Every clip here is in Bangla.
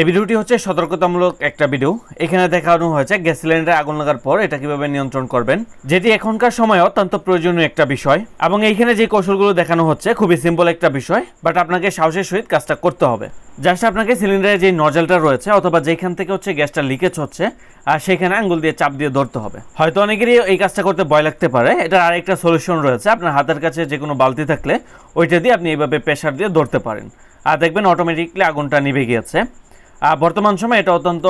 এই ভিডিওটি হচ্ছে সতর্কতামূলক একটা ভিডিও। এখানে দেখানো হয়েছে গ্যাস সিলিন্ডারে আগুন লাগার পর এটা কীভাবে নিয়ন্ত্রণ করবেন, যেটি এখনকার সময় অত্যন্ত প্রয়োজনীয় একটা বিষয়। এবং এইখানে যে কৌশলগুলো দেখানো হচ্ছে খুবই সিম্পল একটা বিষয় বাট আপনাকে সাহসের সহিত কাজটা করতে হবে। জাস্ট আপনাকে সিলিন্ডারে যে নজলটা রয়েছে অথবা যেখান থেকে হচ্ছে গ্যাসটা লিকেজ হচ্ছে, আর সেখানে আঙ্গুল দিয়ে চাপ দিয়ে ধরতে হবে। হয়তো অনেকেরই এই কাজটা করতে ভয় লাগতে পারে। এটার আরেকটা সলিউশন রয়েছে, আপনার হাতের কাছে যে কোনো বালতি থাকলে ওইটা দিয়ে আপনি এইভাবে প্রেশার দিয়ে ধরতে পারেন। আর দেখবেন অটোমেটিকলি আগুনটা নিভে গিয়েছে। বর্তমান সময়ে এটা অত্যন্ত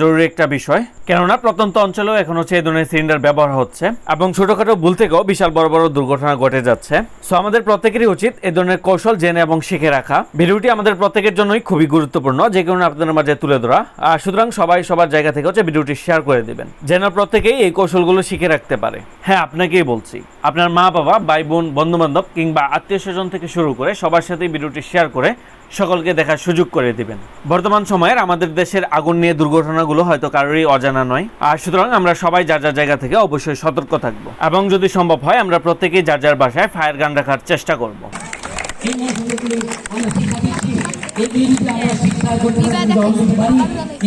জরুরি একটা বিষয়। কেননা প্রত্যন্ত অঞ্চলেও এখন হচ্ছে এই ধরনের সিলিন্ডার ব্যবহার হচ্ছে এবং ছোটখাটো ভুল থেকেও বিশাল বড় বড় দুর্ঘটনা ঘটে যাচ্ছে। সো আমাদের প্রত্যেকেরই উচিত এই ধরনের কৌশল জেনে এবং শিখে রাখা। ভিডিওটি আমাদের প্রত্যেকের জন্যই খুবই গুরুত্বপূর্ণ যে কারণে আপনাদের মাঝে তুলে ধরা। আহ, সুতরাং সবাই সবার জায়গা থেকে হচ্ছে ভিডিওটি শেয়ার করে দেবেন যেন প্রত্যেকেই এই কৌশলগুলো শিখে রাখতে পারে। হ্যাঁ আপনাকেই বলছি আপনার মা বাবা ভাই বোন বন্ধু বান্ধব কিংবা আত্মীয় স্বজন থেকে শুরু করে সবার সাথেই ভিডিওটি শেয়ার করে সকলকে দেখার সুযোগ করে দিবেন। বর্তমান সময়ের আমাদের দেশের আগুন নিয়ে দুর্ঘটনাগুলো হয়তো কারোরই অজানা নয়। আর সুতরাং আমরা সবাই যার যার জায়গা থেকে অবশ্যই সতর্ক থাকব। এবং যদি সম্ভব হয়, আমরা প্রত্যেকেই যার যার বাসায় ফায়ার গান রাখার চেষ্টা করব।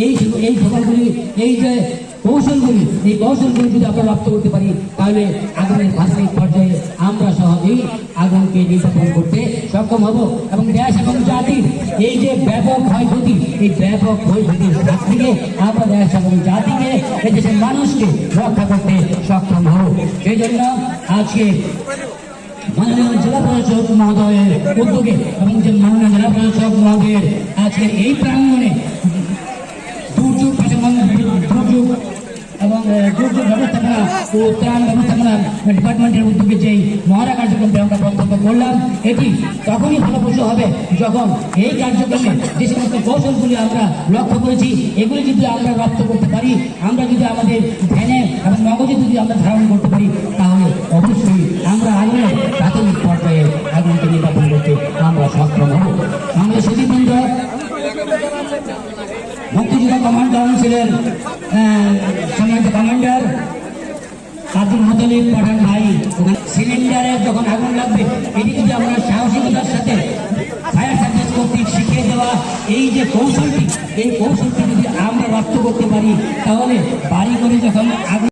এই এই এই যে কৌশলগুলি, এই কৌশলগুলি যদি আমরা রপ্ত করতে পারি, তাহলে আগুনের প্রাথমিক পর্যায়ে আমরা সহজেই আগুনকে নির্বাপন করতে সক্ষম হব এবং দেশ এবং জাতির এই যে ব্যাপক ক্ষয়ক্ষতি, এই ব্যাপক ক্ষয়ক্ষতির হাত থেকে আমরা দেশ এবং জাতিকে, এই দেশের মানুষকে রক্ষা করতে সক্ষম হব। সেই জন্য আজকে মাননীয় জেলা প্রশাসক মহোদয়ের উদ্যোগে এবং যে মাননীয় জেলা প্রশাসক মহোদয়ের আজকের এই প্রাঙ্গণে ও ত্রাণ ব্যবস্থাপনা ডিপার্টমেন্টের উদ্যোগে যেই মহড়া কার্যক্রমটি আমরা বক্তব্য করলাম এটি তখনই ফলপ্রসূ হবে যখন এই কার্যক্রমে যে সমস্ত কৌশলগুলি আমরা লক্ষ্য করেছি এগুলি যদি আমরা রপ্ত করতে পারি আমরা যদি আমাদের ধ্যানে এবং মগজে যদি আমরা ধারণ করতে পারি তাহলে অবশ্যই আমরা আগুনের প্রাথমিক পর্যায়ে আগুনকে নির্বাপন করতে আমরা সক্ষম হব আমাদের সুদীপবৃন্দ মুক্তিযোদ্ধা কমান্ডার ছিলেন কমান্ডার আব্দুল পাঠান ভাই। সিলিন্ডারে যখন আগুন লাগবে এটি যদি আমরা সাহসিকতার সাথে ফায়ার সার্ভিস কর্তৃক শিখিয়ে দেওয়া এই যে কৌশলটি, এই কৌশলটি যদি আমরা রপ্ত করতে পারি, তাহলে বাড়ি করে যখন আগুন